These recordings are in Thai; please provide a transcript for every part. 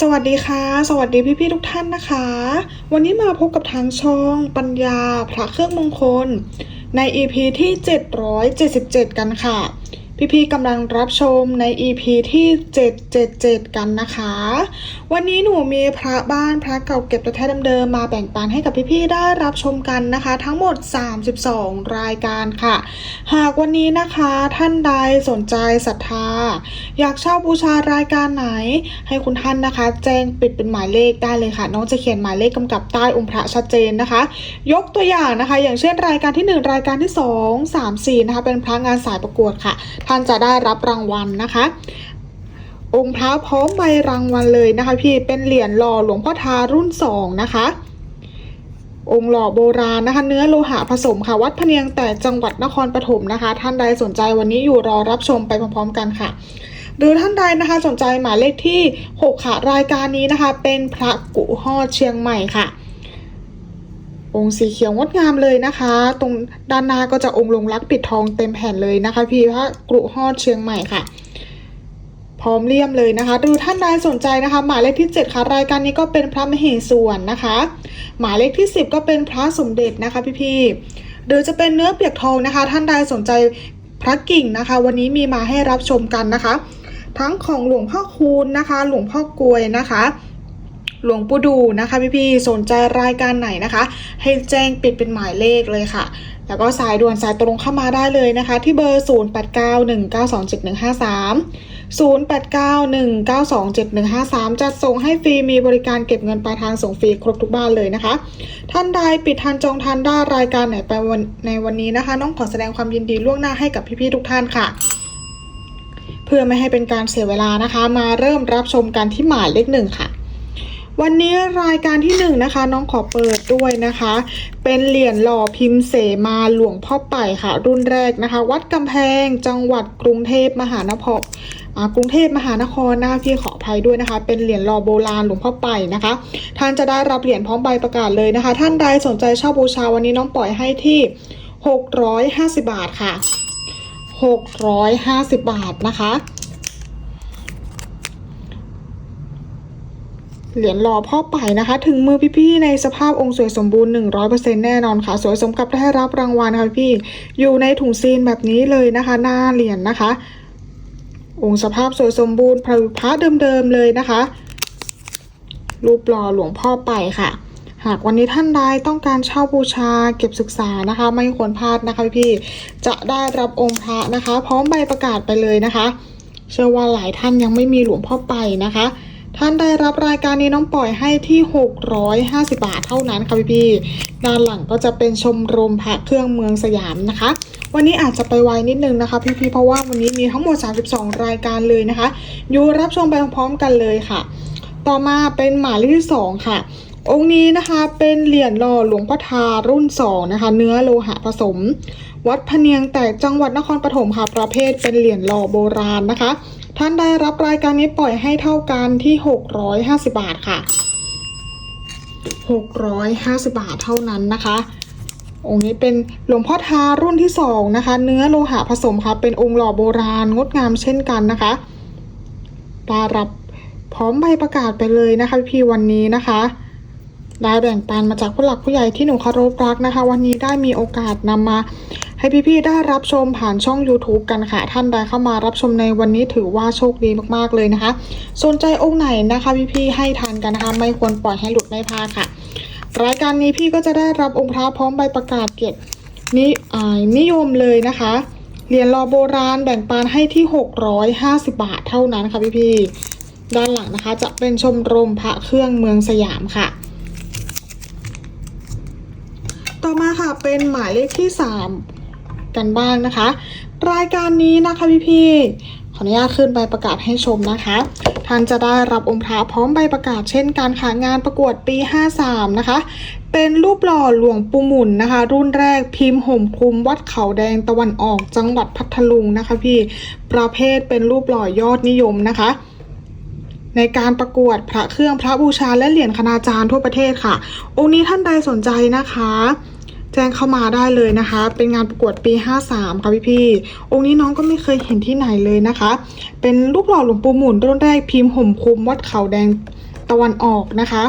สวัสดีค่ะ สวัสดีพี่ๆทุกท่านนะคะ วันนี้มาพบกับทางช่องปัญญาพระเครื่องมงคล ใน EP ที่ 777 กันค่ะ พี่ๆกำลังรับชมใน EP ที่ 777 กันนะคะ วันนี้หนูมีพระบ้านพระเก่าเก็บตัวแท้เดิมๆมาแบ่งปันให้กับพี่ๆได้รับชมกันนะคะ ทั้งหมด 32 รายการค่ะ หากวันนี้นะคะท่านใดสนใจศรัทธา อยากเช่าบูชารายการไหน ให้คุณท่านนะคะ แจ้งปิดเป็นหมายเลขได้เลยค่ะ น้องจะเขียนหมายเลขกำกับใต้องค์พระชัดเจนนะคะ ยกตัวอย่างนะคะ อย่างเช่นรายการที่ 1 รายการที่ 2 3 4นะคะเป็นพระงานสายประกวดค่ะ ท่านจะได้รับรางวัลนะคะ องค์พระพร้อมใบรางวัลเลยนะคะ พี่เป็นเหรียญหล่อหลวงพ่อทารุ่น2นะคะ องค์หล่อโบราณนะคะ เนื้อโลหะผสมค่ะ วัดพะเนียงแต่จังหวัดนครปฐมนะคะ ท่านใดสนใจวันนี้อยู่รอรับชมไปพร้อมๆกันค่ะ หรือท่านใดนะคะสนใจหมายเลขที่ 6 ค่ะ รายการนี้นะคะ เป็นพระกุฮอดเชียงใหม่ค่ะองค์สีเขียวงดงามเลยนะคะ ตรงด้านหน้าก็จะองค์ลงรักปิดทองเต็มแผ่นเลยนะคะ พี่พระกรุฮอดเชียงใหม่ค่ะ พร้อมเลี่ยมเลยนะคะ ดูท่านใดสนใจนะคะ หมายเลขที่ 7 ค่ะรายการนี้ก็เป็นพระมเหส่วนนะคะ หมายเลขที่ 10 ก็เป็นพระสมเด็จนะคะพี่ๆหรือจะเป็นเนื้อเปียกทองนะคะ ท่านใดสนใจพระกิ่งนะคะ วันนี้มีมาให้รับชมกันนะคะ ทั้งของหลวงพ่อคูณนะคะ หลวงพ่อกลวยนะคะหลวงปู่ดูนะคะพี่ๆสนใจรายการไหนนะคะ ให้แจ้งปิดเป็นหมายเลขเลยค่ะ แล้วก็สายด่วนสายตรงเข้ามาได้เลยนะคะ ที่เบอร์ 0891927153 0891927153 จัดส่งให้ฟรีมีบริการเก็บเงินปลายทางส่งฟรีครบทุกบ้านเลยนะคะ ท่านใดปิดทันจองทันได้รายการไหนไปวันในวันนี้นะคะ น้องขอแสดงความยินดีล่วงหน้าให้กับพี่ๆทุกท่านค่ะ เพื่อไม่ให้เป็นการเสียเวลานะคะ มาเริ่มรับชมกันที่หมายเลขหนึ่งค่ะวันนี้รายการที่หนึ่งนะคะน้องขอเปิดด้วยนะคะ เป็นเหรียญหล่อพิมพ์เสมาหลวงพ่อไป่ค่ะ รุ่นแรกนะคะ วัดกำแพงจังหวัดกรุงเทพมหานคร กรุงเทพมหานครนะคะพี่ขออภัยด้วยนะคะ เป็นเหรียญหล่อโบราณหลวงพ่อไป่นะคะ ท่านจะได้รับเหรียญพร้อมใบประกาศเลยนะคะ ท่านใดสนใจเช่าบูชาวันนี้น้องปล่อยให้ที่ 650 บาทค่ะ 650 บาทนะคะเหรียญหล่อพ่อไป่นะคะ ถึงมือพี่ๆในสภาพองค์สวยสมบูรณ์ 100%แน่นอนค่ะ สวยสมกับได้รับรางวัลค่ะพี่ อยู่ในถุงซีนแบบนี้เลยนะคะ หน้าเหรียญนะคะ องค์สภาพสวยสมบูรณ์พระเดิมๆเลยนะคะ รูปหล่อหลวงพ่อไปค่ะ หากวันนี้ท่านใดต้องการเช่าบูชาเก็บศึกษานะคะ ไม่ควรพลาดนะคะพี่ๆจะได้รับองค์พระนะคะ พร้อมใบประกาศไปเลยนะคะ เชื่อว่าหลายท่านยังไม่มีหลวงพ่อไปนะคะ ท่านได้รับรายการนี้น้องปล่อยให้ที่ 650 บาทเท่านั้นค่ะพี่ๆด้านหลังก็จะเป็นชมรมพระเครื่องเมืองสยามนะคะ วันนี้อาจจะไปไวนิดนึงนะคะ พี่ๆเพราะว่าวันนี้มีทั้งหมด 32 รายการเลยนะคะอยู่รับชมไปพร้อมๆกันเลยค่ะ ต่อมาเป็นหมายเลขที่2ค่ะ องค์นี้นะคะเป็นเหรียญหล่อหลวงพ่อทารุ่น 2 นะคะ เนื้อโลหะผสม วัดพเนียงแต่จังหวัดนครปฐมค่ะ ประเภทเป็นเหรียญหล่อโบราณนะคะ ท่านได้รับรายการนี้ปล่อยให้เท่ากันที่ 650 บาทค่ะ 650 บาทเท่านั้นนะคะ องค์นี้เป็นหลวงพ่อทารุ่นที่2นะคะ เนื้อโลหะผสมค่ะเป็นองค์หล่อโบราณงดงามเช่นกันนะคะได้รับพร้อมใบประกาศไปเลยนะคะพี่วันนี้นะคะได้แบ่งปันมาจากผู้หลักผู้ใหญ่ที่หนูเคารพรักนะคะ วันนี้ได้มีโอกาสนำมาให้พี่ๆได้รับชมผ่านช่อง YouTube กันค่ะ ท่านใดเข้ามารับชมในวันนี้ถือว่าโชคดีมากๆเลยนะคะ สนใจองค์ไหนนะคะพี่ๆให้ทันกันนะคะ ไม่ควรปล่อยให้หลุดไม่พลาดค่ะ รายการนี้พี่ก็จะได้รับองค์พระพร้อมใบประกาศเกียรตินินิยมเลยนะคะ เหรียญรอโบราณแบ่งปันให้ที่ 650 บาทเท่านั้นค่ะพี่ๆด้านหลังนะคะจะเป็นชมรมพระเครื่องเมืองสยามค่ะ ต่อมาค่ะเป็นหมายเลขที่ 3 กันบ้างนะคะ รายการนี้นะคะพี่ๆข ออนุญาตขึ้นใบประกาศให้ชมนะคะ ท่านจะได้รับองค์พระพร้อมใบประกาศเช่นการขางานประกวดปี 53 นะคะ เป็นรูปหล่อหลวงปู่หมุนนะคะ รุ่นแรกพิมพ์ห่มคลุมวัดเขาแดงตะวันออกจังหวัดพัทลุงนะคะพี่ประเภทเป็นรูปหล่อยอดนิยมนะคะในการประกวดพระเครื่องพระบูชาและเหรียญคณาจารย์ทั่วประเทศค่ะ องค์นี้ท่านใดสนใจนะคะ แจ้งเข้ามาได้เลยนะคะ เป็นงานประกวดปี 53 ค่ะพี่พี่องค์นี้น้องก็ไม่เคยเห็นที่ไหนเลยนะคะ เป็นรูปหล่อหลวงปู่หมุนรุ่นแรกพิมพ์ห่มคุมวัดเขาแดงตะวันออกนะคะ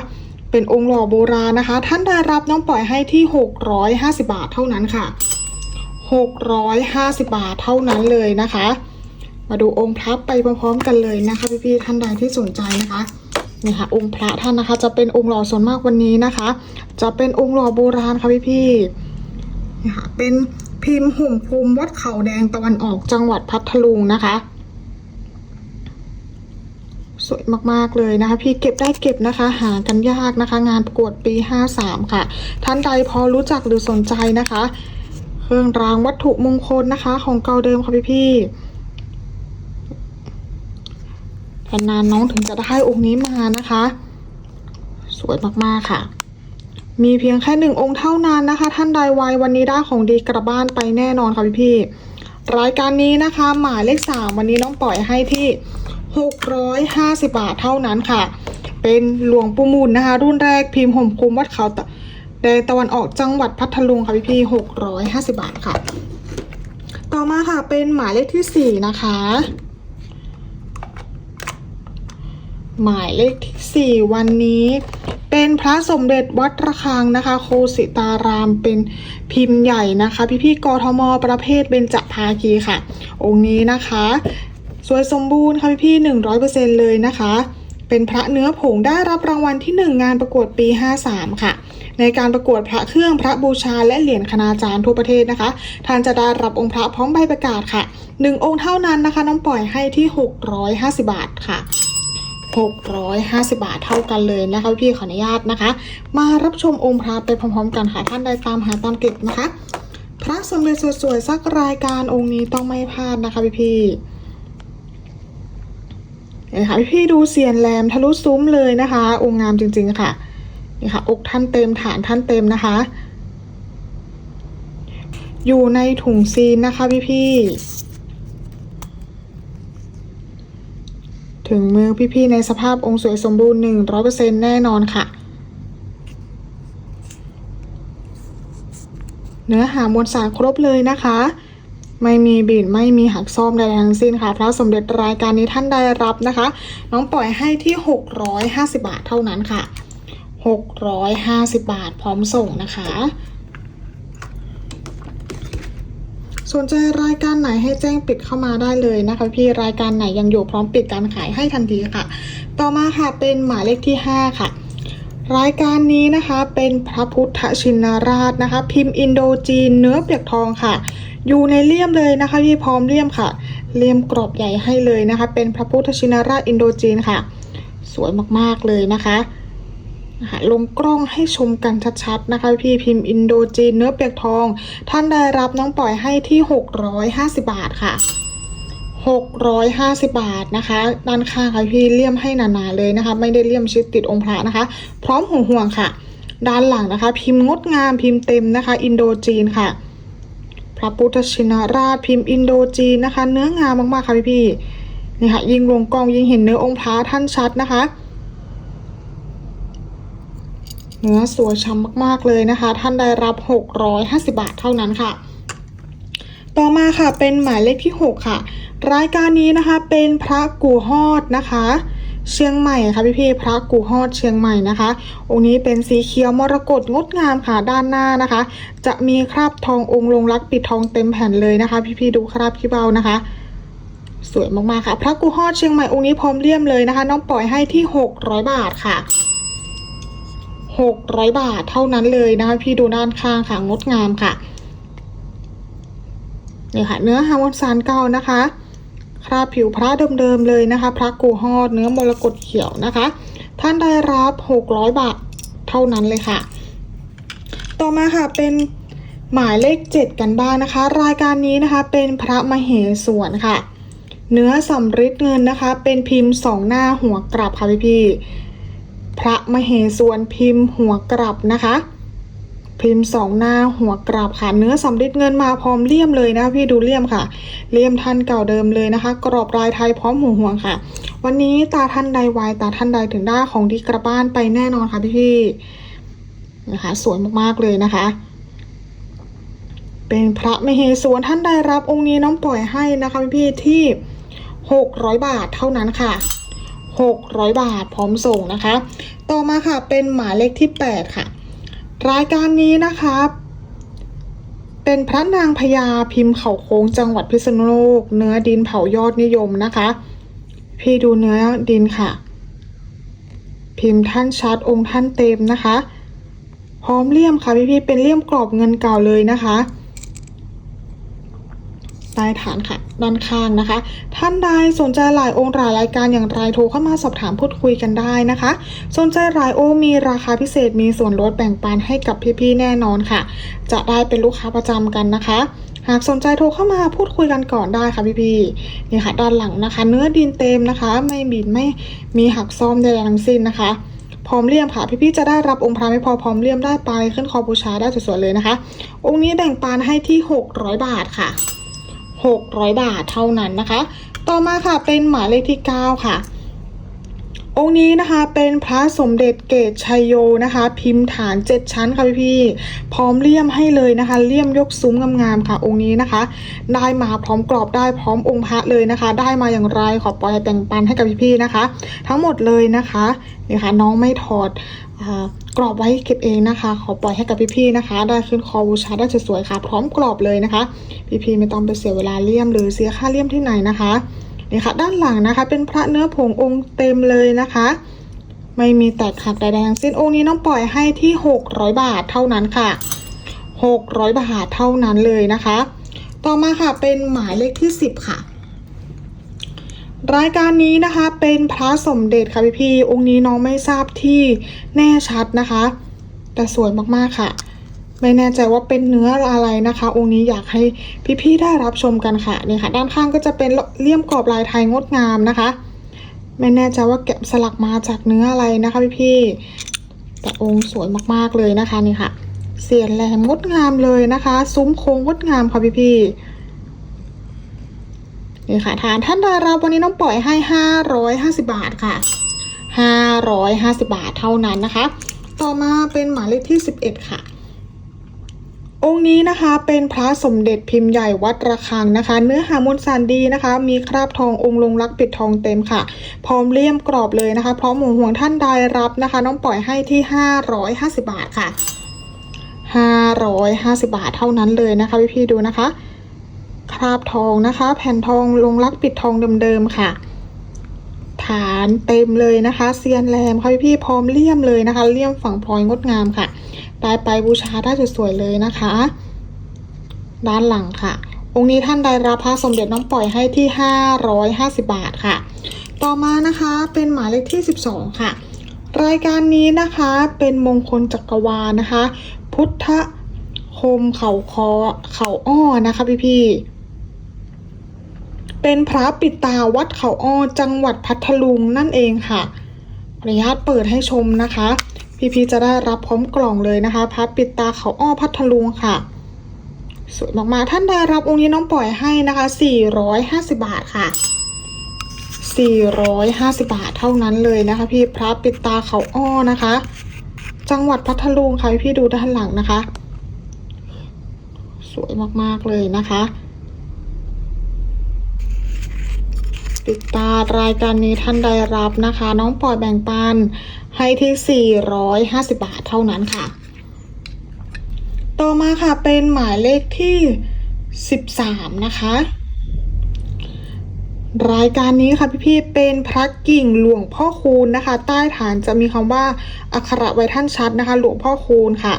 เป็นองค์หล่อโบราณนะคะ ท่านได้รับน้องปล่อยให้ที่ 650 บาทเท่านั้นค่ะ 650 บาทเท่านั้นเลยนะคะ มาดูองค์พระไปพร้อมๆกันเลยนะคะพี่ๆท่านใดที่สนใจนะคะ นี่ค่ะองค์พระท่านนะคะ จะเป็นองค์หล่อส่วนมากวันนี้นะคะ จะเป็นองค์หล่อโบราณค่ะพี่ๆนี่ค่ะเป็นพิมพ์หุ่มภูมิวัดเขาแดงตะวันออกจังหวัดพัทลุงนะคะ สวยมากๆเลยนะคะ พี่เก็บได้เก็บนะคะ หากันยากนะคะ งานประกวดปี 53 ค่ะ ท่านใดพอรู้จักหรือสนใจนะคะ เครื่องรางวัตถุมงคลนะคะ ของเก่าเดิมค่ะพี่พี่ ๆนานน้องถึงจะได้องค์นี้มานะคะ สวยมากๆค่ะ มีเพียงแค่หนึ่งองค์เท่านั้นนะคะ ท่านใดไววันนี้ได้ของดีกลับบ้านไปแน่นอนค่ะพี่พี่รายการนี้นะคะ หมายเลขสามวันนี้น้องปล่อยให้ที่ 650 บาทเท่านั้นค่ะ เป็นหลวงปู่มุนนะคะ รุ่นแรกพิมพ์ห่มคุมวัดเขาตะแดงตะวันออกจังหวัดพัทลุงค่ะพี่พี่650บาทค่ะ ต่อมาค่ะเป็นหมายเลขที่4นะคะ หมายเลขที่ 4 วันนี้ เป็นพระสมเด็จวัดระฆังนะคะ โคสิตารามเป็นพิมพ์ใหญ่นะคะ พี่พี่กทม ประเภทเบญจภาคีค่ะ องค์นี้นะคะ สวยสมบูรณ์ค่ะพี่พี่หนึ่งร้อยเปอร์เซ็นเลยนะคะ เป็นพระเนื้อผงได้รับรางวัลที่หนึ่งงานประกวดปี 53 ค่ะในการประกวดพระเครื่องพระบูชาและเหรียญคณาจารย์ทั่วประเทศนะคะ ท่านจะได้รับองค์พระพร้อมใบประกาศค่ะหนึ่งองค์เท่านั้นนะคะ น้องปล่อยให้ที่ 650 บาทค่ะ 650 บาทเท่ากันเลยนะคะพี่ขออนุญาตนะคะ มารับชมองค์พระไปพร้อมๆกันค่ะท่านใดตามหาตามเก็บนะคะ พระสมเด็จสวยๆสักรายการองค์นี้ต้องไม่พลาดนะคะพี่ๆนี่ค่ะพี่ดูเสียนแหลมทะลุซุ้มเลยนะคะ องค์งามจริง ๆ ค่ะนี่ค่ะอกท่านเต็มฐานท่านเต็มนะคะ อยู่ในถุงซีนนะคะพี่ๆ ถึงมือพี่ๆในสภาพองค์สวยสมบูรณ์หนึ่งร้อยเปอร์เซ็นแน่นอนค่ะ เนื้อหามวลสารครบเลยนะคะ ไม่มีบิดไม่มีหักซ่อมใดๆทั้งสิ้นค่ะ พระสมเด็จรายการนี้ท่านได้รับนะคะ น้องปล่อยให้ที่ 650 บาทเท่านั้นค่ะ 650 บาทพร้อมส่งนะคะ สนใจรายการไหนให้แจ้งปิดเข้ามาได้เลยนะคะพี่รายการไหนยังอยู่พร้อมปิดการขายให้ทันทีค่ะ ต่อมาค่ะเป็นหมายเลขที่ 5 ค่ะ รายการนี้นะคะเป็นพระพุทธชินราชนะคะ พิมพ์อินโดจีนเนื้อเปียกทองค่ะ อยู่ในเลี่ยมเลยนะคะพี่พร้อมเลี่ยมค่ะ เลี่ยมกรอบใหญ่ให้เลยนะคะ เป็นพระพุทธชินราชอินโดจีนค่ะ สวยมากๆเลยนะคะนะคะ ลงกล้องให้ชมกันชัดๆนะคะพี่พิมพ์อินโดจีนเนื้อเปียกทอง ท่านได้รับน้องปล่อยให้ที่ 650 บาทค่ะ 650 บาทนะคะ ด้านข้างค่ะพี่เลี่ยมให้หนาๆเลยนะคะ ไม่ได้เลี่ยมชิดติดองค์พระนะคะ พร้อมห่วงห่วงค่ะ ด้านหลังนะคะ พิมพ์งดงามพิมพ์เต็มนะคะ อินโดจีนค่ะ พระพุทธชินราชพิมพ์อินโดจีนนะคะ เนื้องามมากๆค่ะพี่พี่ๆนี่ค่ะยิ่งลงกล้องยิ่งเห็นเนื้อองค์พระท่านชัดนะคะ เนื้อสวยช้ำมากๆเลยนะคะ ท่านได้รับ 650 บาทเท่านั้นค่ะ ต่อมาค่ะเป็นหมายเลขที่ 6 ค่ะ รายการนี้นะคะเป็นพระกูฮอดนะคะ เชียงใหม่ค่ะพี่พี่ๆพระกูฮอดเชียงใหม่นะคะ องค์นี้เป็นสีเขียวมรกตงดงามค่ะด้านหน้านะคะ จะมีคราบทององค์ลงรักปิดทองเต็มแผ่นเลยนะคะ พี่พี่ๆดูคราบขี้เบานะคะสวยมากๆค่ะ พระกูฮอดเชียงใหม่องค์นี้พร้อมเลี่ยมเลยนะคะ น้องปล่อยให้ที่ 600 บาทค่ะ 600 บาทเท่านั้นเลยนะคะพี่ดูด้านข้างค่ะงดงามค่ะนี่ค่ะ เนื้อฮาวอนซานเก่านะคะคราบผิวพระเดิมๆเลยนะคะ พระกูฮอดเนื้อมรกตเขียวนะคะ ท่านได้รับ 600 บาทเท่านั้นเลยค่ะ ต่อมาค่ะเป็นหมายเลข 7 กันบ้างนะคะ รายการนี้นะคะเป็นพระมเหสวนค่ะ เนื้อสำริดเงินนะคะ เป็นพิมพ์สองหน้าหัวกลับค่ะพี่พี่ พระมเหสวนพิมพ์หัวกลับนะคะ พิมพ์สองหน้าหัวกราบค่ะเนื้อสำริดเงินมาพร้อมเลี่ยมเลยนะพี่ดูเลี่ยมค่ะเลี่ยมท่านเก่าเดิมเลยนะคะ กรอบลายไทยพร้อมหูห่วงค่ะ วันนี้ตาท่านใดไวตาท่านใดถึงได้ของดีกระบ้านไปแน่นอนค่ะพี่พี่นะคะสวยมากๆเลยนะคะ เป็นพระมเหสวนท่านใดรับองค์นี้น้องปล่อยให้นะคะพี่พี่ๆที่600บาทเท่านั้นค่ะ 600 บาทพร้อมส่งนะคะ ต่อมาค่ะเป็นหมายเลขที่ 8 ค่ะ รายการนี้นะคะเป็นพระนางพญาพิมพ์เขาโค้งจังหวัดพิษณุโลก เนื้อดินเผายอดนิยมนะคะ พี่ดูเนื้อดินค่ะ พิมพ์ท่านชัดองค์ท่านเต็มนะคะ พร้อมเลี่ยมค่ะพี่ๆเป็นเลี่ยมกรอบเงินเก่าเลยนะคะ ใต้ฐานค่ะด้านข้างนะคะ ท่านใดสนใจหลายองค์หลายรายการอย่างไรโทรเข้ามาสอบถามพูดคุยกันได้นะคะ สนใจหลายโอมีราคาพิเศษมีส่วนลดแบ่งปันให้กับพี่ๆแน่นอนค่ะ จะได้เป็นลูกค้าประจำกันนะคะหากสนใจโทรเข้ามาพูดคุยกันก่อนได้ค่ะพี่ๆนี่ค่ะด้านหลังนะคะ เนื้อดินเต็มนะคะ ไม่บินไม่มีหักซ่อมใดๆทั้งสิ้นนะคะ พร้อมเลี่ยมค่ะพี่ๆจะได้รับองค์พระไม่พอพร้อมเลี่ยมได้ไปขึ้นคอบูชาได้สวยๆเลยนะคะ องค์นี้แบ่งปันให้ที่ 600 บาทค่ะ 600 บาทเท่านั้นนะคะ ต่อมาค่ะเป็นหมายเลขที่ 9 ค่ะ องค์นี้นะคะเป็นพระสมเด็จเกตชัยโยนะคะ พิมพ์ฐาน 7 ชั้นค่ะพี่ๆพร้อมเลี่ยมให้เลยนะคะ เลี่ยมยกซุ้มงามๆค่ะ องค์นี้นะคะ ได้มาพร้อมกรอบได้พร้อมองค์พระเลยนะคะ ได้มาอย่างไรขอปล่อยแบ่งปันให้กับพี่ๆนะคะ ทั้งหมดเลยนะคะนี่ค่ะน้องไม่ถอดอกรอบไว้เก็บเองนะคะ ขอปล่อยให้กับพี่ๆนะคะ ได้ขึ้นคอบูชาได้สวยๆค่ะ พร้อมกรอบเลยนะคะ พี่ๆไม่ต้องไปเสียเวลาเลี่ยมหรือเสียค่าเลี่ยมที่ไหนนะคะ นี่ค่ะด้านหลังนะคะ เป็นพระเนื้อผงองค์เต็มเลยนะคะ ไม่มีแตกหักใดๆทั้งสิ้นองค์นี้น้องปล่อยให้ที่ 600 บาทเท่านั้นค่ะ 600 บาทเท่านั้นเลยนะคะ ต่อมาค่ะเป็นหมายเลขที่ 10 ค่ะ รายการนี้นะคะเป็นพระสมเด็จค่ะพี่พี่ๆองค์นี้น้องไม่ทราบที่แน่ชัดนะคะ แต่สวยมากๆค่ะ ไม่แน่ใจว่าเป็นเนื้ออะไรนะคะ องค์นี้อยากให้พี่ๆได้รับชมกันค่ะนี่ค่ะ ด้านข้างก็จะเป็นเลี่ยมกรอบลายไทยงดงามนะคะ ไม่แน่ใจว่าแกะสลักมาจากเนื้ออะไรนะคะพี่ๆแต่องค์สวยมากๆเลยนะคะนี่ค่ะ เสียนแหลมงดงามเลยนะคะ ซุ้มโค้งงดงามค่ะพี่ๆนี่ค่ะทานท่านใดรับวันนี้น้องปล่อยให้ 550 บาทค่ะ 550 บาทเท่านั้นนะคะ ต่อมาเป็นหมายเลขที่ 11 ค่ะ องค์นี้นะคะเป็นพระสมเด็จพิมพ์ใหญ่วัดระฆังนะคะ เนื้อหามวลสารดีนะคะ มีคราบทององค์ลงรักปิดทองเต็มค่ะ พร้อมเลี่ยมกรอบเลยนะคะ พร้อมหมูห่วงท่านใดรับนะคะ น้องปล่อยให้ที่ 550 บาทค่ะ 550 บาทเท่านั้นเลยนะคะพี่ๆดูนะคะ คราบทองนะคะ แผ่นทองลงรักปิดทองเดิมๆค่ะ ฐานเต็มเลยนะคะเซียนแรมค่ะพี่ๆพร้อมเลี่ยมเลยนะคะ เลี่ยมฝั่งพลอยงดงามค่ะ ได้ไปบูชาได้สวยๆเลยนะคะ ด้านหลังค่ะ องค์นี้ท่านใดรับพระสมเด็จน้องปล่อยให้ที่ 550 บาทค่ะ ต่อมานะคะเป็นหมายเลขที่ 12 ค่ะ รายการนี้นะคะเป็นมงคลจักรวาลนะคะ พุทธคมเขาคอเขาอ้อนะคะพี่ๆเป็นพระปิดตาวัดเขาอ้อจังหวัดพัทลุงนั่นเองค่ะอนุญาตเปิดให้ชมนะคะ พี่ๆจะได้รับพร้อมกล่องเลยนะคะพระปิดตาเขาอ้อพัทลุงค่ะสวยมากๆท่านได้รับองค์นี้น้องปล่อยให้นะคะ 450 บาทค่ะ 450 บาทเท่านั้นเลยนะคะ พี่พระปิดตาเขาอ้อนะคะ จังหวัดพัทลุงค่ะพี่ดูด้านหลังนะคะ สวยมากๆเลยนะคะ ติดตามรายการนี้ท่านใดรับนะคะ น้องปล่อยแบ่งปันให้ที่ 450 บาทเท่านั้นค่ะ ต่อมาค่ะเป็นหมายเลขที่ 13 นะคะ รายการนี้ค่ะพี่ๆเป็นพระกิ่งหลวงพ่อคูณนะคะ ใต้ฐานจะมีคำว่าอักขระไว้ท่านชัดนะคะ หลวงพ่อคูณค่ะ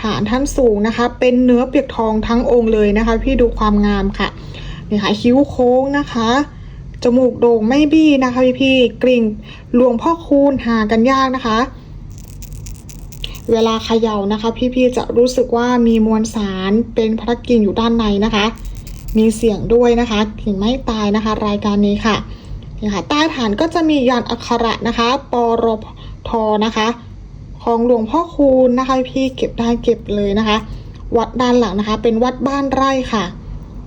ฐานท่านสูงนะคะ เป็นเนื้อเปียกทองทั้งองค์เลยนะคะ พี่ดูความงามค่ะนี่ค่ะคิ้วโค้งนะคะ จมูกโด่งไม่บี้นะคะพี่พี่ๆกริ่งหลวงพ่อคูณหากันยากนะคะ เวลาเขย่านะคะ พี่ๆจะรู้สึกว่ามีมวลสารเป็นพระกิ่งอยู่ด้านในนะคะ มีเสียงด้วยนะคะกิ่งไม่ตายนะคะ รายการนี้ค่ะนี่ค่ะใต้ฐานก็จะมียันอักขระนะคะปรทนะคะ ของหลวงพ่อคูณนะคะ พี่เก็บได้เก็บเลยนะคะ วัดด้านหลังนะคะ เป็นวัดบ้านไร่ค่ะ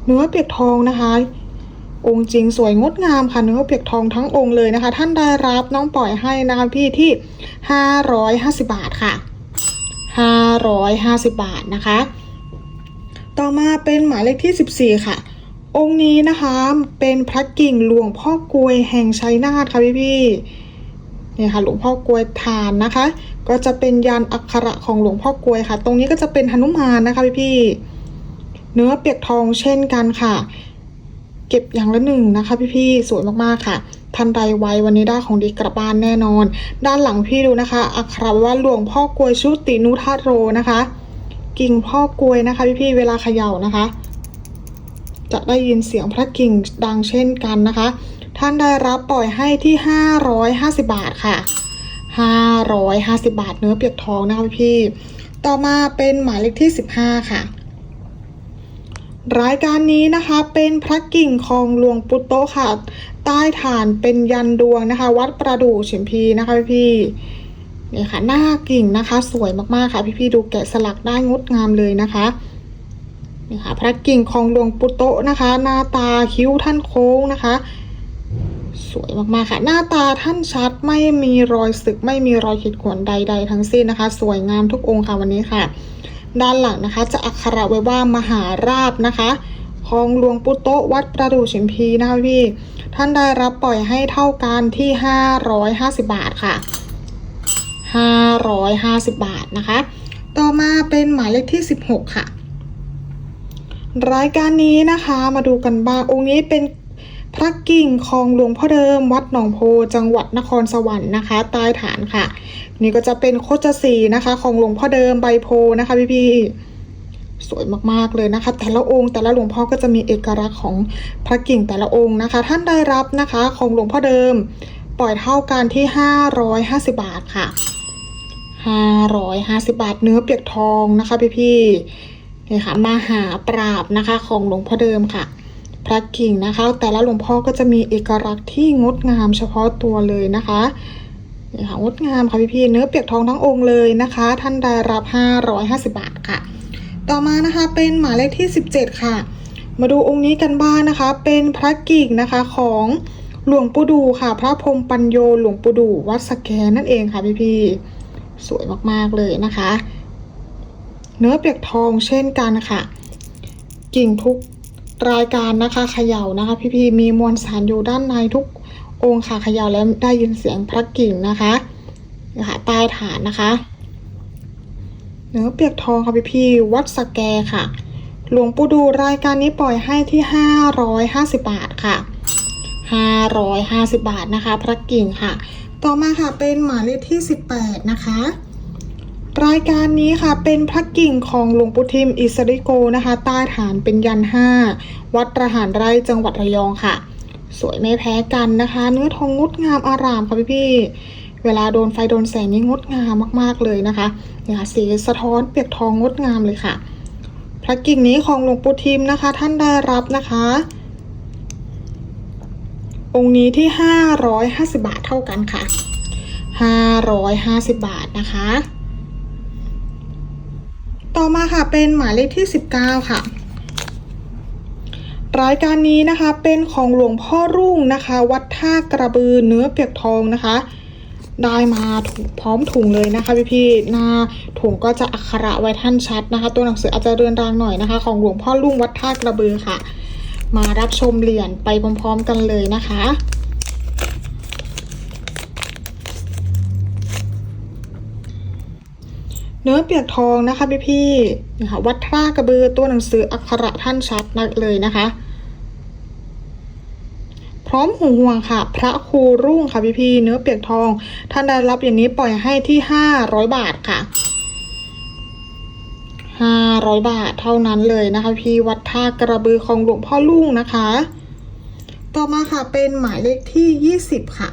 เนื้อเปียกทองนะคะ องค์จริงสวยงดงามค่ะเนื้อเปียกทองทั้งองค์เลยนะคะ ท่านได้รับน้องปล่อยให้นะคะพี่ที่ 550 บาทค่ะ 550 บาทนะคะ ต่อมาเป็นหมายเลขที่ 14 ค่ะ องค์นี้นะคะเป็นพระกิ่งหลวงพ่อกลวยแห่งชัยนาทค่ะพี่พี่นี่ค่ะหลวงพ่อกลวยฐานนะคะ ก็จะเป็นยันอักขระของหลวงพ่อกลวยค่ะ ตรงนี้ก็จะเป็นหนุมานนะคะพี่พี่เนื้อเปียกทองเช่นกันค่ะ เก็บอย่างละหนึ่งนะคะ พี่ๆสวยมากๆค่ะทันใดไว้วันนี้ได้ของดีกลับบ้านแน่นอน ด้านหลังพี่ดูนะคะ อักขระไว้ว่าหลวงพ่อกลวยชุตินุทาโรนะคะ กิ่งพ่อกลวยนะคะ พี่ๆเวลาเขย่านะคะ จะได้ยินเสียงพระกิ่งดังเช่นกันนะคะ ท่านได้รับปล่อยให้ที่ 550 บาทค่ะ 550 บาทเนื้อเปียกทองนะคะพี่ๆต่อมาเป็นหมายเลขที่ 15 ค่ะ รายการนี้นะคะเป็นพระกิ่งของหลวงปุตโตค่ะ ใต้ฐานเป็นยันดวงนะคะ วัดประดู่เฉียมพีนะคะพี่นี่ค่ะหน้ากิ่งนะคะสวยมากๆค่ะพี่ๆดูแกะสลักได้งดงามเลยนะคะนี่ค่ะพระกิ่งของหลวงปู่โตนะคะ หน้าตาคิ้วท่านโค้งนะคะ สวยมากๆค่ะ หน้าตาท่านชัดไม่มีรอยสึก ไม่มีรอยขีดข่วนใด ๆ ทั้งสิ้นนะคะ สวยงามทุกองค์ค่ะวันนี้ค่ะ ด้านหลังนะคะ จะอักขระไว้ว่ามหาราชนะคะของหลวงปู่โตะวัดประดู่ฉิมพีนะคะพี่ ท่านได้รับปล่อยให้เท่ากันที่ 550 บาทค่ะ 550 บาทนะคะ ต่อมาเป็นหมายเลขที่ 16 ค่ะ รายการนี้นะคะมาดูกันบ้างองค์นี้เป็น พระกิ่งของหลวงพ่อเดิม วัดหนองโพจังหวัดนครสวรรค์นะคะใต้ฐานค่ะ นี่ก็จะเป็นโคจสีนะคะ ของหลวงพ่อเดิมใบโพนะคะพี่พี่ๆสวยมากๆเลยนะคะ แต่ละองค์แต่ละหลวงพ่อก็จะมีเอกลักษณ์ของพระกิ่งแต่ละองค์นะคะ ท่านได้รับนะคะของหลวงพ่อเดิม ปล่อยเท่ากันที่ 550 บาทค่ะ 550 บาทเนื้อเปียกทองนะคะพี่พี่ๆนี่ค่ะมาหาปราบนะคะของหลวงพ่อเดิมค่ะ พระกิ่งนะคะ แต่ละหลวงพ่อก็จะมีเอกลักษณ์ที่งดงามเฉพาะตัวเลยนะคะนี่ค่ะงดงามค่ะพี่ๆเนื้อเปียกทองทั้งองค์เลยนะคะ ท่านได้รับ 550 บาทค่ะ ต่อมานะคะเป็นหมายเลขที่ 17 ค่ะ มาดูองค์นี้กันบ้างนะคะ เป็นพระกิ่งนะคะของหลวงปู่ดูค่ะ พระพรมปัญโยหลวงปู่ดูวัดสแกนั่นเองค่ะพี่ๆสวยมากๆเลยนะคะ เนื้อเปียกทองเช่นกันค่ะ กิ่งทุก รายการนะคะเขย่านะคะพี่ๆมีมวลสารอยู่ด้านในทุกองค์ค่ะเขย่าแล้วได้ยินเสียงพระกิ่งนะคะนี่ค่ะใต้ฐานนะคะเนื้อเปียกทองค่ะพี่ๆวัดสแกค่ะ หลวงปู่ดูรายการนี้ปล่อยให้ที่550บาทค่ะ550บาทนะคะ พระกิ่งค่ะ ต่อมาค่ะเป็นหมายเลขที่18นะคะ รายการนี้ค่ะเป็นพระกิ่งของหลวงปู่ทิมอิสริโกนะคะใต้ฐานเป็นยันห้าวัดระหารไร่จังหวัดระยองค่ะ สวยไม่แพ้กันนะคะ เนื้อทองงดงามอารามค่ะพี่พี่เวลาโดนไฟโดนแสงนี่งดงามมากๆเลยนะคะเนี่ยค่ะสีสะท้อนเปียกทองงดงามเลยค่ะ พระกิ่งนี้ของหลวงปู่ทิมนะคะ ท่านได้รับนะคะ องค์นี้ที่ 550 บาทเท่ากันค่ะ 550 บาทนะคะ ต่อมาค่ะเป็นหมายเลขที่ 19 ค่ะ รายการนี้นะคะเป็นของหลวงพ่อรุ่งนะคะ วัดท่ากระบือเนื้อเปียกทองนะคะ ได้มาถุงพร้อมถุงเลยนะคะพี่พี่ๆหน้าถุงก็จะอักขระไว้ท่านชัดนะคะ ตัวหนังสืออาจจะเรือนรางหน่อยนะคะ ของหลวงพ่อรุ่งวัดท่ากระบือค่ะ มารับชมเหรียญไปพร้อม ๆ กันเลยนะคะ เนื้อเปียกทองนะคะพี่พี่นี่ค่ะวัดท่ากระบือตัวหนังสืออักขระท่านชัดนักเลยนะคะ พร้อมหูห่วงค่ะ พระครูรุ่งค่ะพี่พี่เนื้อเปียกทองท่านได้รับอย่างนี้ปล่อยให้ที่ห้าร้อยบาทค่ะห้าร้อยบาทเท่านั้นเลยนะคะ พี่วัดท่ากระบือของหลวงพ่อรุ่งนะคะ ต่อมาค่ะเป็นหมายเลขที่ยี่สิบค่ะ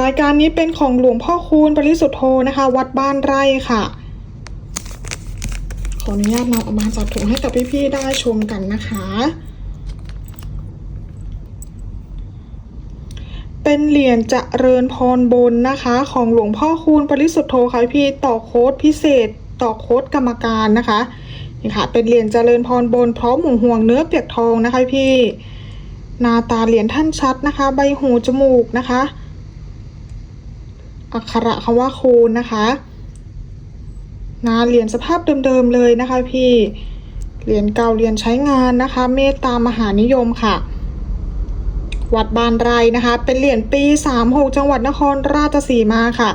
รายการนี้เป็นของหลวงพ่อคูณปริสุทธโธนะคะ วัดบ้านไร่ค่ะ ขออนุญาตนำออกมาจัดถุงให้กับพี่ๆได้ชมกันนะคะ เป็นเหรียญเจริญพรบนนะคะ ของหลวงพ่อคูณปริสุทธโธค่ะพี่ต่อโค้ดพิเศษต่อโค้ดกรรมการนะคะนี่ค่ะ เป็นเหรียญเจริญพรบนพร้อมหมูห่วงเนื้อเปียกทองนะคะพี่หน้าตาเหรียญท่านชัดนะคะ ใบหูจมูกนะคะ อักขระคำว่าคูณนะคะนะเหรียญสภาพเดิมๆเลยนะคะ พี่เหรียญเก่าเหรียญใช้งานนะคะ เมตตามหานิยมค่ะ วัดบานไรนะคะ เป็นเหรียญปี 36 จังหวัดนครราชสีมาค่ะ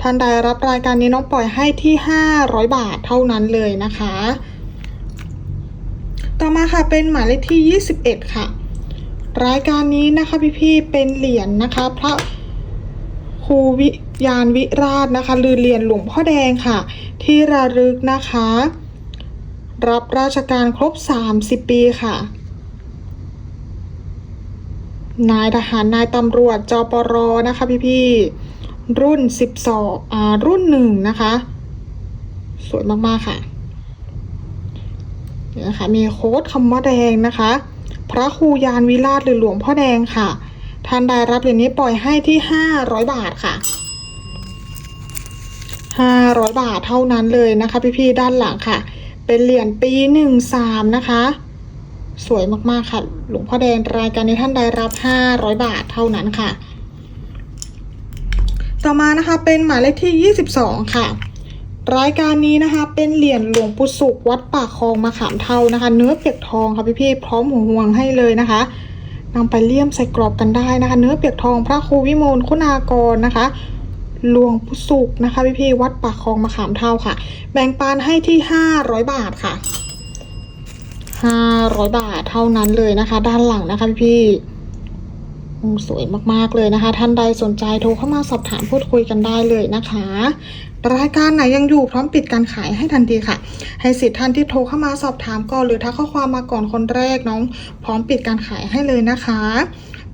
ท่านใดรับรายการนี้น้องปล่อยให้ที่ 500 บาทเท่านั้นเลยนะคะ ต่อมาค่ะเป็นหมายเลขที่ 21 ค่ะ รายการนี้นะคะพี่ๆเป็นเหรียญนะคะ พระครูวิ ยานวิราชนะคะหรือเรียญหลวงพ่อแดงค่ะ ที่ระลึกนะคะ รับราชการครบ 30 ปีค่ะ นายทหารนายตำรวจจปรนะคะพี่ๆรุ่น 12อ่ารุ่นหนึ่งนะคะ สวยมากๆค่ะเนี่ยนะคะมีโค้ดคำว่าแดงนะคะ พระครูยานวิราชหรือหลวงพ่อแดงค่ะท่านใดรับเหรียญนี้ปล่อยให้ที่ 500 บาทค่ะ 500 บาทเท่านั้นเลยนะคะ พี่ๆด้านหลังค่ะ เป็นเหรียญปี 13 นะคะ สวยมากๆค่ะ หลวงพ่อแดงรายการนี้ท่านได้รับ 500 บาทเท่านั้นค่ะ ต่อมานะคะเป็นหมายเลขที่ 22 ค่ะรายการนี้นะคะเป็นเหรียญหลวงปู่สุขวัดปากคลองมะขามเทานะคะ เนื้อเปียกทองค่ะพี่ๆพร้อมหัวห่วงให้เลยนะคะนำไปเลี่ยมใส่กรอบกันได้นะคะ เนื้อเปียกทองพระครูวิมลคุณากรนะคะ หลวงปู่สุขนะคะพี่ๆวัดปากคลองมะขามเทาค่ะ แบ่งปันให้ที่500บาทค่ะ500บาทเท่านั้นเลยนะคะ ด้านหลังนะคะพี่ๆอืมสวยมากๆเลยนะคะ ท่านใดสนใจโทรเข้ามาสอบถามพูดคุยกันได้เลยนะคะ รายการไหนยังอยู่พร้อมปิดการขายให้ทันทีค่ะ ให้สิทธิ์ท่านที่โทรเข้ามาสอบถามก่อนหรือทักข้อความมาก่อนคนแรกน้อง พร้อมปิดการขายให้เลยนะคะ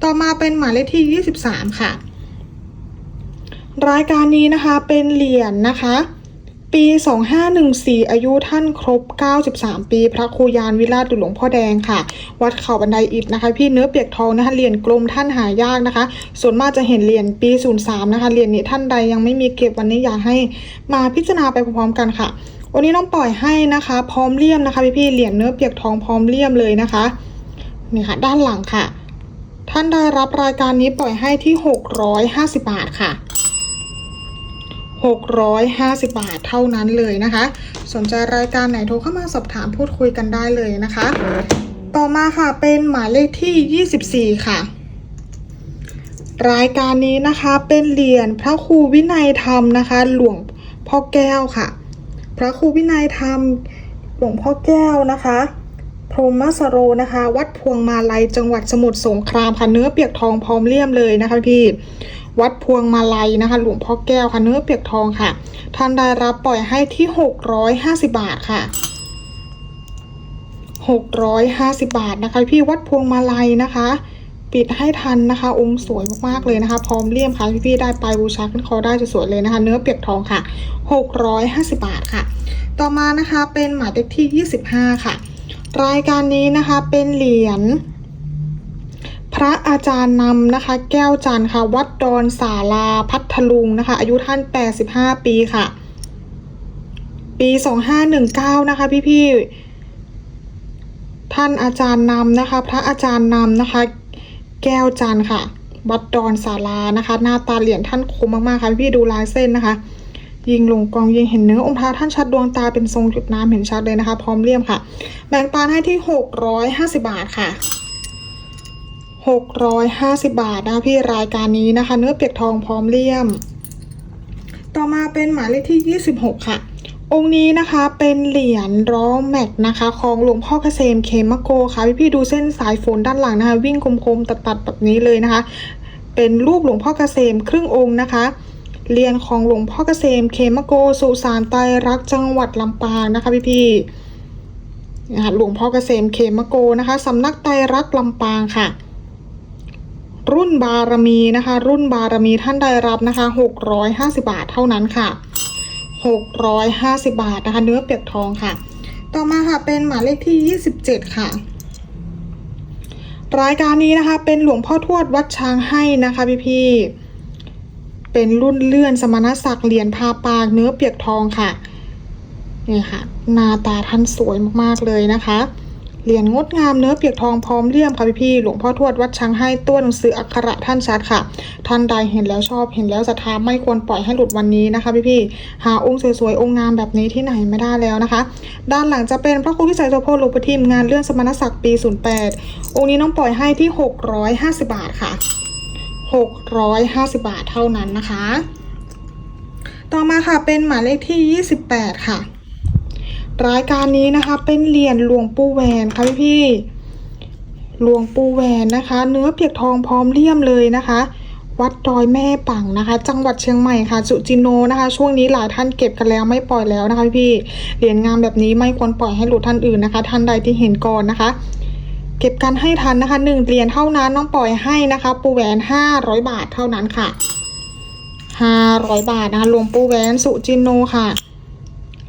ต่อมาเป็นหมายเลขที่ 23 ค่ะ รายการนี้นะคะเป็นเหรียญนะคะ ปี 2514 อายุท่านครบ 93 ปี พระครูยานวิราชหลวงพ่อแดงค่ะ วัดเขาบันไดอิฐนะคะ พี่เนื้อเปียกทองนะคะเหรียญกลมท่านหายากนะคะ ส่วนมากจะเห็นเหรียญปี 03 นะคะเหรียญนี้ท่านใดยังไม่มีเก็บวันนี้อยากให้มาพิจารณาไปพร้อมๆกันค่ะวันนี้น้องปล่อยให้นะคะ พร้อมเลี่ยมนะคะพี่ๆเหรียญเนื้อเปียกทองพร้อมเลี่ยมเลยนะคะนี่ค่ะ ด้านหลังค่ะ ท่านได้รับรายการนี้ปล่อยให้ที่ 650 บาทค่ะ 650 บาทเท่านั้นเลยนะคะ สนใจรายการไหนโทรเข้ามาสอบถามพูดคุยกันได้เลยนะคะ ต่อมาค่ะเป็นหมายเลขที่ 24 ค่ะรายการนี้นะคะเป็นเหรียญพระครูวินัยธรรมนะคะ หลวงพ่อแก้วค่ะ พระครูวินัยธรรมหลวงพ่อแก้วนะคะ พรหมสโรนะคะ วัดพวงมาลัยจังหวัดสมุทรสงครามค่ะเนื้อเปียกทองพร้อมเลี่ยมเลยนะคะพี่ วัดพวงมาลัยนะคะ หลวงพ่อแก้วค่ะเนื้อเปียกทองค่ะ ท่านได้รับปล่อยให้ที่ 650 บาทค่ะ 650 บาทนะคะ พี่วัดพวงมาลัยนะคะ ปิดให้ทันนะคะ องค์สวยมากๆเลยนะคะ พร้อมเลี่ยมค่ะพี่ๆได้ไปบูชาขึ้นคอได้จะสวยเลยนะคะ เนื้อเปียกทองค่ะ 650 บาทค่ะ ต่อมานะคะเป็นหมายเลขที่ 25 ค่ะ รายการนี้นะคะเป็นเหรียญ พระอาจารย์นำนะคะ แก้วจันทร์ค่ะ วัดดอนสาลาพัทลุงนะคะ อายุท่าน 85 ปีค่ะ ปี 2519 นะคะพี่ๆท่านอาจารย์นำนะคะ พระอาจารย์นำนะคะ แก้วจันทร์ค่ะ วัดดอนสาลานะคะ หน้าตาเหรียญท่านคมมากๆค่ะพี่ๆดูลายเส้นนะคะ ยิงลงกองยิงเห็นเนื้อองค์พระท่านชัดดวงตาเป็นทรงจุดน้ำเห็นชัดเลยนะคะ พร้อมเลี่ยมค่ะ แบ่งปันให้ที่ 650 บาทค่ะ 650 บาทนะพี่รายการนี้นะคะ เนื้อเปียกทองพร้อมเลี่ยม ต่อมาเป็นหมายเลขที่ 26 ค่ะ องค์นี้นะคะเป็นเหรียญร้อแม็กนะคะ ของหลวงพ่อเกษมเขมโกค่ะพี่พี่ดูเส้นสายฝนด้านหลังนะคะ วิ่งคมๆตัดๆแบบนี้เลยนะคะ เป็นรูปหลวงพ่อเกษมครึ่งองค์นะคะเหรียญของหลวงพ่อเกษมเขมโกสุสานไตรักษ์จังหวัดลำปางนะคะพี่พี่หลวงพ่อเกษมเขมโกนะคะสำนักไตรรักษ์ลำปางค่ะ รุ่นบารมีนะคะ รุ่นบารมีท่านได้รับนะคะ 650 บาทเท่านั้นค่ะ 650 บาทนะคะ เนื้อเปียกทองค่ะ ต่อมาค่ะเป็นหมายเลขที่ 27 ค่ะ รายการนี้นะคะ เป็นหลวงพ่อทวดวัดช้างให้นะคะพี่พี่เป็นรุ่นเลื่อนสมณศักดิ์เหรียญพาปากเนื้อเปียกทองค่ะนี่ค่ะหน้าตาท่านสวยมากๆเลยนะคะ เหรียญงดงามเนื้อเปียกทองพร้อมเลี่ยมค่ะพี่ๆหลวงพ่อทวดวัดช้างให้ตัวหนังสืออักขระท่านชัดค่ะ ท่านใดเห็นแล้วชอบเห็นแล้วศรัทธาไม่ควรปล่อยให้หลุดวันนี้นะคะพี่ๆหาองค์สวยๆองค์งามแบบนี้ที่ไหนไม่ได้แล้วนะคะ ด้านหลังจะเป็นพระครูพิสัยโสโพธิ์หลวงพ่อทิมงานเลื่อนสมณศักดิ์ปี 08 องค์นี้น้องปล่อยให้ที่ 650 บาทค่ะ 650 บาทเท่านั้นนะคะ ต่อมาค่ะเป็นหมายเลขที่ 28 ค่ะ รายการนี้นะคะ เป็นเหรียญหลวงปู่แหวนค่ะพี่พี่หลวงปู่แหวนนะคะ เนื้อเปียกทองพร้อมเลี่ยมเลยนะคะ วัดดอยแม่ปังนะคะ จังหวัดเชียงใหม่ค่ะสุจินโนนะคะ ช่วงนี้หลายท่านเก็บกันแล้วไม่ปล่อยแล้วนะคะพี่พี่เหรียญงามแบบนี้ไม่ควรปล่อยให้หลุดท่านอื่นนะคะ ท่านใดที่เห็นก่อนนะคะเก็บกันให้ทันนะคะหนึ่งเหรียญเท่านั้นน้องปล่อยให้นะคะปูแหวนห้าร้อยบาทเท่านั้นค่ะห้าร้อยบาทนะคะหลวงปูแหวนสุจินโนค่ะ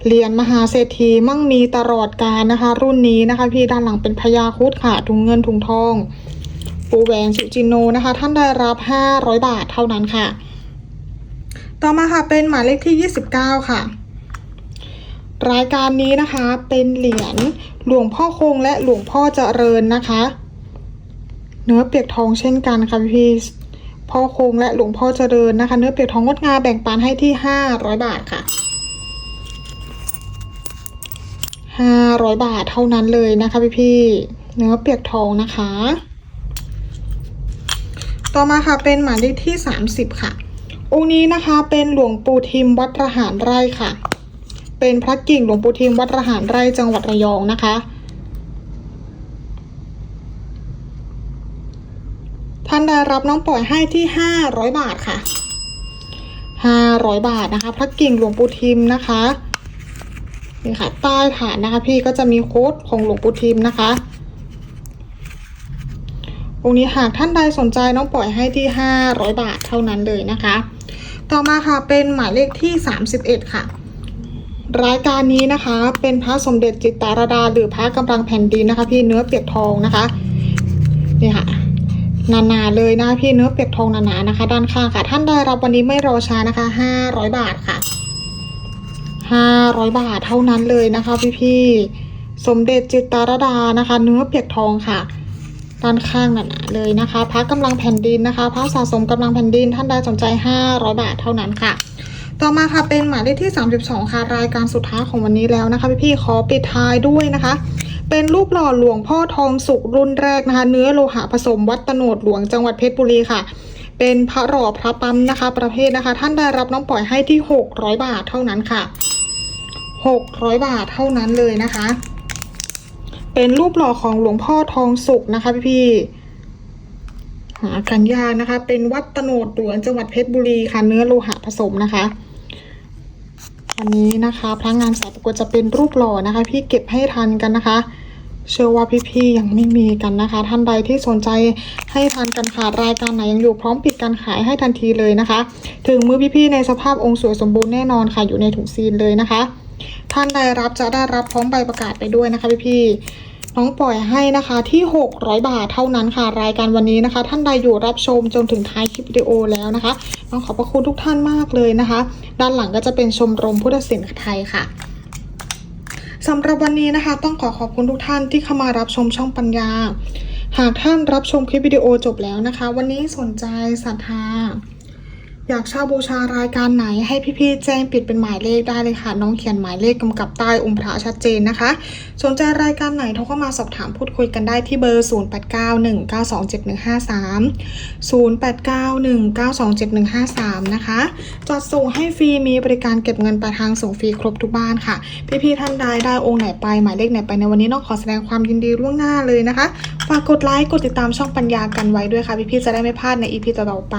เหรียญมหาเศรษฐีมั่งมีตลอดกาลนะคะ รุ่นนี้นะคะ พี่ด้านหลังเป็นพญาคุดค่ะถุงเงินถุงทองปูแหวนสุจินโนนะคะ ท่านได้รับ 500 บาทเท่านั้นค่ะ ต่อมาค่ะเป็นหมายเลขที่ 29 ค่ะ รายการนี้นะคะเป็นเหรียญหลวงพ่อคงและหลวงพ่อเจริญนะคะ เนื้อเปียกทองเช่นกันค่ะพี่พ่อคงและหลวงพ่อเจริญนะคะ เนื้อเปียกทองงดงามแบ่งปันให้ที่ 500 บาทค่ะ ห้าร้อยบาทเท่านั้นเลยนะคะพี่พี่ๆเนื้อเปียกทองนะคะ ต่อมาค่ะเป็นหมายเลขที่สามสิบค่ะ องค์นี้นะคะเป็นหลวงปู่ทิมวัดระหารไร่ค่ะ เป็นพระกิ่งหลวงปู่ทิมวัดระหารไร่จังหวัดระยองนะคะท่านได้รับน้องปล่อยให้ที่ห้าร้อยบาทค่ะห้าร้อยบาทนะคะ พระกิ่งหลวงปู่ทิมนะคะ นี่ค่ะ ใต้ฐานนะคะ พี่ก็จะมีโค้ดของหลวงปู่ทิมนะคะองค์นี้หากท่านใดสนใจน้องปล่อยให้ที่ 500 บาทเท่านั้นเลยนะคะ ต่อมาค่ะเป็นหมายเลขที่ 31 ค่ะ รายการนี้นะคะ เป็นพระสมเด็จจิตตารดา หรือพระกำลังแผ่นดินนะคะ พี่เนื้อเปียกทองนะคะนี่ค่ะหนาๆเลยนะพี่เนื้อเปียกทองหนาๆนะคะ ด้านข้างค่ะ ท่านได้รับวันนี้ไม่รอช้านะคะ 500 บาทค่ะ ห้าร้อยบาทเท่านั้นเลยนะคะพี่พี่ๆสมเด็จจิตตารดานะคะ เนื้อเปียกทองค่ะด้านข้างหนาๆเลยนะคะพระกำลังแผ่นดินนะคะพระสะสมกำลังแผ่นดินท่านใดสนใจ 500 บาทเท่านั้นค่ะ ต่อมาค่ะเป็นหมายเลขที่ 32 ค่ะรายการสุดท้ายของวันนี้แล้วนะคะพี่พี่ๆขอปิดท้ายด้วยนะคะ เป็นรูปหล่อหลวงพ่อทองสุกรุ่นแรกนะคะ เนื้อโลหะผสมวัดตโนดหลวงจังหวัดเพชรบุรีค่ะ เป็นพระหล่อพระปั๊มนะคะ ประเภทนะคะ ท่านได้รับน้องปล่อยให้ที่ 600 บาทเท่านั้นค่ะ 600 บาทเท่านั้นเลยนะคะ เป็นรูปหล่อของหลวงพ่อทองสุกนะคะพี่พี่หากันยากนะคะ เป็นวัดตโนดหลวงจังหวัดเพชรบุรีค่ะ เนื้อโลหะผสมนะคะวันนี้นะคะพระงานสายประกวดจะเป็นรูปหล่อนะคะ พี่เก็บให้ทันกันนะคะ เชื่อว่าพี่ๆยังไม่มีกันนะคะ ท่านใดที่สนใจให้ทันกันค่ะรายการไหนยังอยู่พร้อมปิดการขายให้ทันทีเลยนะคะ ถึงมือพี่ๆในสภาพองค์สวยสมบูรณ์แน่นอนค่ะอยู่ในถุงซีนเลยนะคะ ท่านใดรับจะได้รับพร้อมใบประกาศไปด้วยนะคะพี่ๆน้องปล่อยให้นะคะที่ 600 บาทเท่านั้นค่ะ รายการวันนี้นะคะ ท่านใดอยู่รับชมจนถึงท้ายคลิปวิดีโอแล้วนะคะต้องขอบพระคุณทุกท่านมากเลยนะคะ ด้านหลังก็จะเป็นชมรมพุทธศิลป์ไทยค่ะสำหรับวันนี้นะคะ ต้องขอขอบคุณทุกท่านที่เข้ามารับชมช่องปัญญา หากท่านรับชมคลิปวิดีโอจบแล้วนะคะ วันนี้สนใจศรัทธา อยากเช่าบูชารายการไหนให้พี่ๆแจ้งปิดเป็นหมายเลขได้เลยค่ะ น้องเขียนหมายเลขกำกับใต้องค์พระชัดเจนนะคะ สนใจรายการไหนโทรเข้ามาสอบถามพูดคุยกันได้ที่เบอร์ 0891927153 0891927153 นะคะจัดส่งให้ฟรีมีบริการเก็บเงินปลายทางส่งฟรีครบทุกบ้านค่ะ พี่ๆท่านใดได้องค์ไหนไปหมายเลขไหนไปในวันนี้น้องขอแสดงความยินดีล่วงหน้าเลยนะคะฝากกดไลค์กดติดตามช่องปัญญากันไว้ด้วยค่ะพี่ๆจะได้ไม่พลาดในอีพีต่อๆไป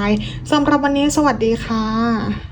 สำหรับวันนี้สวัสดดีค่ะ